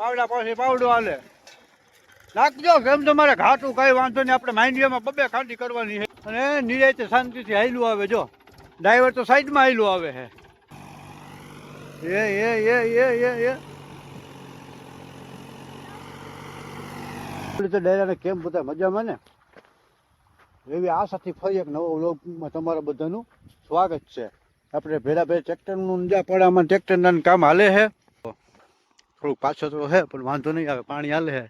પાવડા પાસે પાવડો હાલે. નાખજો, કેમ તમારે ઘાટું કઈ વાંધો નહીં, આપણે માંડવીમાં બબે ખાંડી કરવાની છે. અને નિરાયતે શાંતિથી હાઈલું આવે, જો. ડ્રાઈવર તો સાઈડમાં હાઈલું આવે છે. એ એ એ એ એ એ. તો ડાયરાને કેમ બધા મજામાં ને? એવી આશાથી ફરી એક નવો વ્લોગમાં તમારા બધાનું સ્વાગત છે. આપણે ભેરા ભેર ટ્રેક્ટરનું જ્યાં પડામાં ટ્રેક્ટરના કામ હાલે છે. થોડુંક પાછો તો હે, પણ વાંધો નહીં આવે પાણી હાલે હે.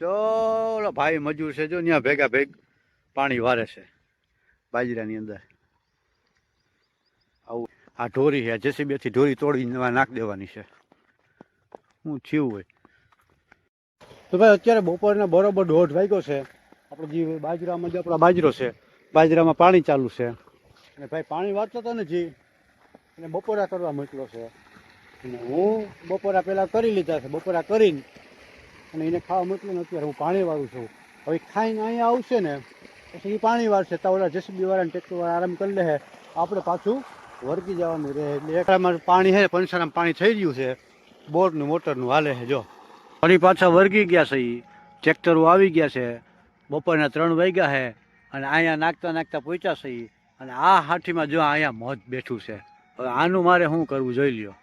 તો ભાઈ મજૂર છે જો ત્યાં ભેગા ભેગ પાણી વારે છે, બાજરાની અંદર. આવું, આ ઢોરી છે જેસીબીથી ઢોરી તોડી નાખ દેવાની છે. હું થયું હોય. તો ભાઈ, અત્યારે બપોરના બરોબર દોઢ વાગ્યો છે. આપણે જે બાજરામાં જે આપણા બાજરો છે, બાજરામાં પાણી ચાલુ છે. અને ભાઈ, પાણી વાંચતો હતો ને જી અને બપોરા કરવા મોકલો છે. અને હું બપોરા પહેલાં કરી લીધા છે, બપોરા કરીને. અને એને ખાવા મોકલીને અત્યારે હું પાણી વાળું છું. હવે ખાઈને અહીંયા આવશે ને, પછી એ પાણી વાળશે તો ઓલા જેસીબી વાળા ટ્રેક્ટર વાળા આરામ કરી લે આપણે પાછું વળગી જવાનું રહે. એટલે એકલામાં પાણી છે પંચારામાં પાણી થઈ ગયું છે. બોરનું, મોટરનું હાલે છે, જો. ફરી પાછા વર્ગી ગયા છે એ ટ્રેક્ટરો આવી ગયા છે. બપોરના ત્રણ વાગ્યા છે અને અહીંયા નાખતા નાખતા પહોંચ્યા છે અને આ હાથીમાં જો અહીંયા મોજ બેઠું છે. હવે આનું મારે શું કરવું જોઈ લ્યો.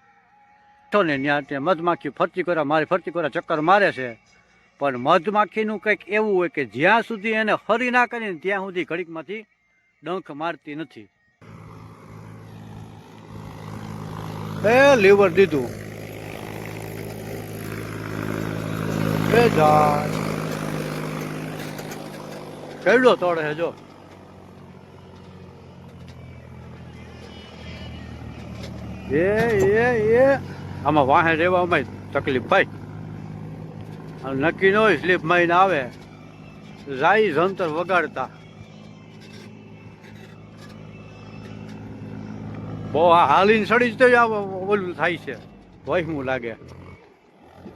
તો ને ત્યાં તે મધમાખી ફરતી કરવા મારે ફરતી કરવા ચક્કર મારે છે. પણ મધમાખીનું કંઈક એવું હોય કે જ્યાં સુધી એને ફરી ના કરીને ત્યાં સુધી ઘડીકમાંથી ડંખ મારતી નથી. એ લીવર દીધું. એ જાય કેવડો તોડે છે જો. એ એ એ. આમાં વાહે રહેવામાં તકલીફ ભાઈ. નક્કી ન હોય સ્લીપ માઈને આવે. જાય જંતર વગાડતા. બહુ આ હાલીને સડી જ તો ઓલું થાય છે. વહેમું લાગે.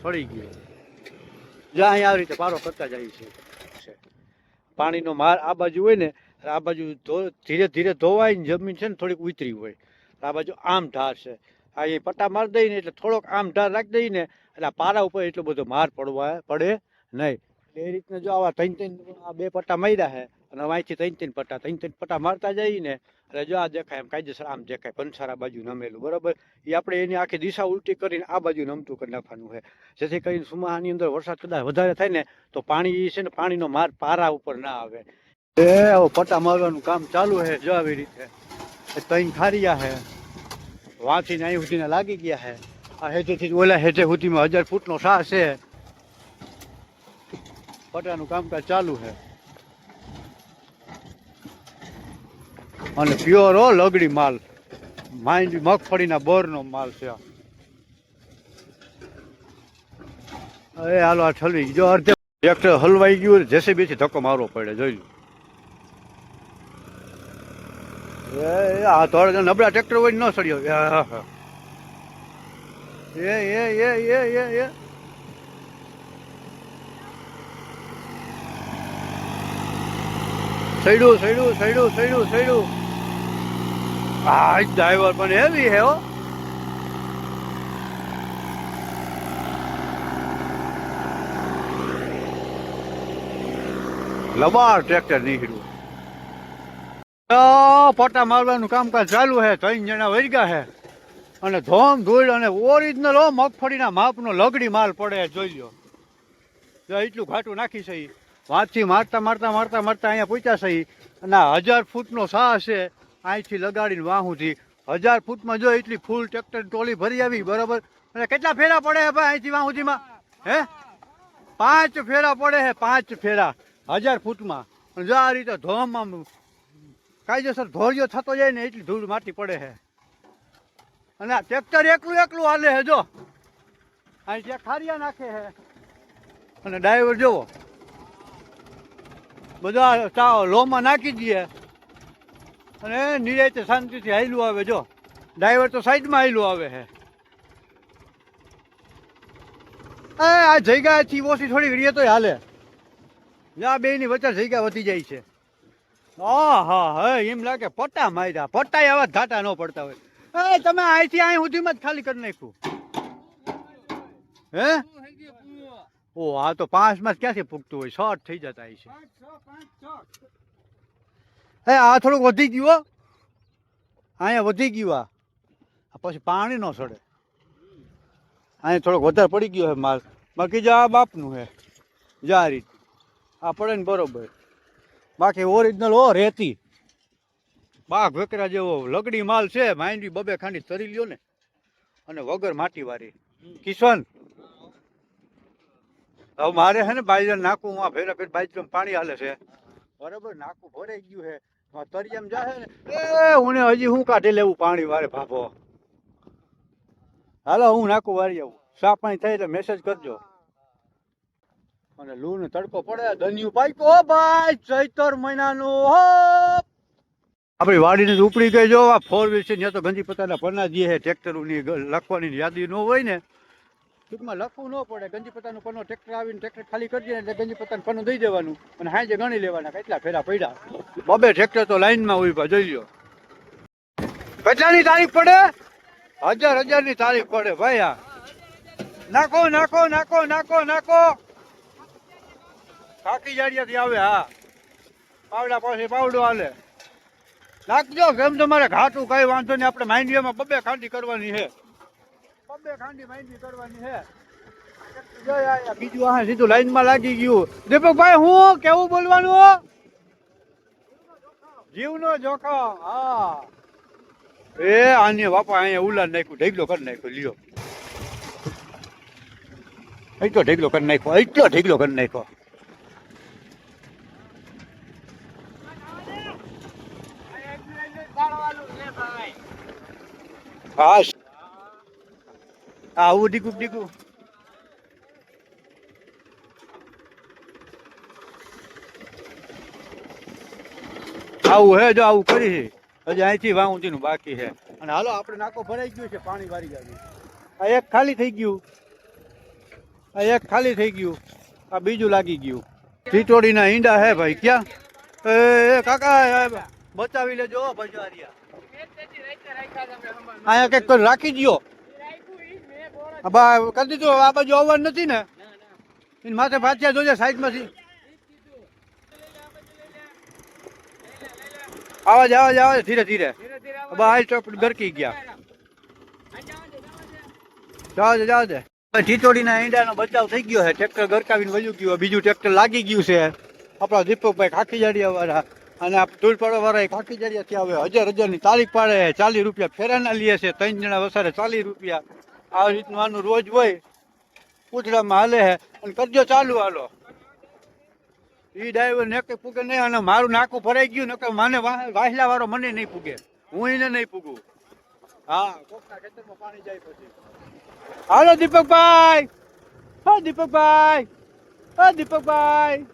સડી ગયું. જ્યાં આવી રીતે પારો કરતા જાય છે. પાણીનો માર આ બાજુ હોય ને, આ બાજુ ધીરે ધીરે ધોવાય જમીન છે ને થોડીક ઉતરી હોય. આ બાજુ આમ ઢાર છે. આ એ પટ્ટા મારી દઈએ ને એટલે થોડોક આમ ઢાર રાખી દઈએ ને એટલે આ પારા ઉપર એટલો બધો માર પડવા પડે નહીં. એટલે એ રીતના જો આવા ત્રણ ત્રણ આ બે પટ્ટા માર્યા છે અને વાંચી ત્રણ ત્રણ પટ્ટા, ત્રણ ત્રણ પટ્ટા મારતા જઈએ ને એટલે જો આ દેખાય એમ કાયદેસર આમ દેખાય પંસારા બાજુ નમેલું, બરાબર? એ આપણે એની આખી દિશા ઉલટી કરીને આ બાજુ નમતું કરી નાખવાનું છે. જેથી કરીને સુમાહાની અંદર વરસાદ કદાચ વધારે થાય ને તો પાણી છે ને પાણીનો માર પારા ઉપર ના આવે. એ પટ્ટા મારવાનું કામ ચાલુ છે, જો આવી રીતે. ત્રણ ખારિયા છે. વાંચીને અહીં સુધીને લાગી ગયા છે આ હેઠેથી ઓલા હેઠે સુધીમાં હજાર ફૂટનો સાહ છે. પટાનું કામકાજ ચાલુ છે અને પ્યોર હો લગડી માલ. માઇન્ડ મગફળીના બોરનો માલ છે. અરે હાલો આ ઠલવી જો અડધે ટ્રેક્ટર હલવાઈ ગયું જેસીબીથી ધક્કો મારવો પડે, જોઈ લો. એ આ તો નબળા ટ્રેક્ટર હોય ન સડ્યો. એ. એ એ એ એ એ એ. સૈડું સૈડું સૈડું સૈડું સૈડું આ ડ્રાઈવર પણ હેવી હે હો. લબાર ટ્રેક્ટર નીકળ્યું. તો મારવાનું કામકાજ ચાલુ છે ત્રણ જણા વળગ્યા છે અને ધોમ ધૂળ અને ઓરિજિનલ હો મગફળીના માપનો લગડી માલ પડે, જોઈ લો જો એટલું ઘાટું નાખી છે ઈ. મારતા મારતા મારતા મારતા અહીંયા પૂછ્યા છે અને હજાર ફૂટનો સાહ છે, અહીંથી લગાડીને વાહુથી હજાર ફૂટમાં જો એટલી ફૂલ ટ્રેક્ટર ટોલી ભરી આવી, બરાબર? અને કેટલા ફેરા પડે ભાઈ અહીંથી વાહુથીમાં હે? પાંચ ફેરા પડે છે પાંચ ફેરા. હજાર ફૂટમાં. જો આ રીતે ધોમ કાયદેસર ધોળિયો થતો જાય ને એટલી ધૂળ માટી પડે છે. અને આ ટ્રેક્ટર એકલું એકલું હાલે છે, જો. અહીં જે ખારિયા નાખે છે. અને ડ્રાઈવર જોવો. બધા ચાવ લોમાં નાખી દઈએ અને નિરાયતે શાંતિથી હાયલું આવે, જો. ડ્રાઈવર તો સાઈડમાં હાયલું આવે છે. આ જગ્યાથી ઓછી થોડી ઘડીએ તોય હાલે. જ્યાં બે ની વચ્ચે જગ્યા વધી જાય છે. હા હા, એમ લાગે પટ્ટા માર્યા. પટ્ટા આવા ઘાટા ન પડતા હોય. એ, તમે અહીંથી અહીં સુધીમાં જ ખાલી કરી નાખ્યું. હે? ઓ, આ તો પાંચમાં માસ ક્યાંથી પૂગતું હોય? શોર્ટ થઈ જતા છે હે આ થોડુંક વધી ગયું અહીંયા વધી ગયું, આ. પછી પાણી ન સડે. અહીંયા થોડોક વધારે પડી ગયો છે માલ. બાકી જો બાપનું હે. જો રીત આ પડે ને બરોબર. બાકી ઓરિજિનલ હો રેતી. બાઘ વેકરા જેવો લગડી માલ છે માંડવી બબે ખાંડી તરી લ્યો ને. અને વગર માટી વાળી કિશન હવે મારે છે ને બાજરા નાખું આ ફેરા ફેર બાજરામાં પાણી હાલે છે. બરાબર નાખું ભરાઈ ગયું છે. તરી તરિયામ જાહે ને. એ હું હજી હું કાઢી લેવું પાણી વારે ભાભો. હાલો હું નાખું વારી આવું. સાફ પાણી થાય એટલે મેસેજ કરજો. અને લૂ ને તડકો પડે દનિયું પાઈકો કો ભાઈ ચૈતર મહિનાનું હો આપણી વાડીને ઉપડી ગઈ જો આ ફોર વ્હીલ છે ત્યાં તો ગંજી પતાના પરના જે છે ટ્રેક્ટરોની લખવાની યાદી ન હોય ને. ટૂંકમાં લખવું ન પડે. ગંજી પતાનું પન્નો ટ્રેક્ટર આવીને ટ્રેક્ટર ખાલી કરી દે એટલે ગંજી પતાનું પન્નું દઈ દેવાનું. અને હાજે ગણી લેવાના કેટલા ફેરા પડ્યા. બબે ટ્રેક્ટર તો લાઈનમાં ઊભા જોઈ લ્યો. કેટલાની તારીખ પડે? હજાર હજારની તારીખ પડે ભાઈ આ. નાખો નાખો નાખો નાખો નાખો. કાકી જાડિયાથી આવે, હા. પાવડા પાસે પાવડો હાલે. નાખજો કેમ તમારે ઘાટું કઈ વાંધો નહીં, આપણે માંડવીમાં બબે ખાંડી કરવાની છે. બબે ખાંડી, માંડવી કરવાની છે. બીજું આ સીધું લાઈનમાં લાગી ગયું. દીપકભાઈ, હું કેવું બોલવાનું? જીવનો જોખમ, હા. એ, આની બાપા, અહીંયા ઉલાન નાખ્યું, ઢેગલો કરી નાખ્યો, લ્યો. એટલો ઢેગલો કરી નાખ્યો એટલો ઢેગલો કરી નાખ્યો. હા આવું ડીકું ડીકું આવું હે, જો આવું કરી છે હજી અહીંથી વાઉંતીનું બાકી છે અને હાલો, આપણે નાકો ભરાઈ ગયું છે, પાણી વારી ગયું આ એક ખાલી થઈ ગયું. આ એક ખાલી થઈ ગયું. આ બીજું લાગી ગયું. ટીટોડીના ઈંડા હે ભાઈ, ક્યાં? એ કાકા બચાવી લેજો ભજવારિયા. અહીંયા કંઈક કોઈ રાખી દો બા, કરી દીધું આ બાજુ આવવાનું નથી ને. એની માથે પાછા જોજે સાઈડમાંથી. આવાજ આવાજ આવાજ, ધીરે ધીરે. હાઈ સ્ટોપ ગરકી ગયા. જાવ દે જાવ દે. ટીટોડીના ઈંડાનો બચાવ થઈ ગયો છે. ટ્રેક્ટર ગરકાવીને વયું ગયું બીજું ટ્રેક્ટર લાગી ગયું છે. આપણા દીપકભાઈ ખાખી જાડિયા વાળા. અને આ ટૂલપાડો વાળા ખાખી જાડિયા થી આવે હજાર હજારની તારીખ પાડે. ચાલીસ રૂપિયા ફેરાના લે છે. ત્રણ જણા વસારે ચાલીસ રૂપિયા. આ રીતનું આનું રોજ હોય. પૂછડામાં હાલે હે. અને કરજો ચાલુ હાલો. ઈ ડ્રાઈવર ને કઈ પૂગે નહીં અને મારું નાકું ભરાઈ ગયું ને મને વાહલા વાળો મને નહીં પૂગે. હું એને નહીં પૂગું. હા, કોકના ખેતરમાં પાણી જાય પછી. હાલો દીપકભાઈ. હા દીપકભાઈ. હા, દીપકભાઈ.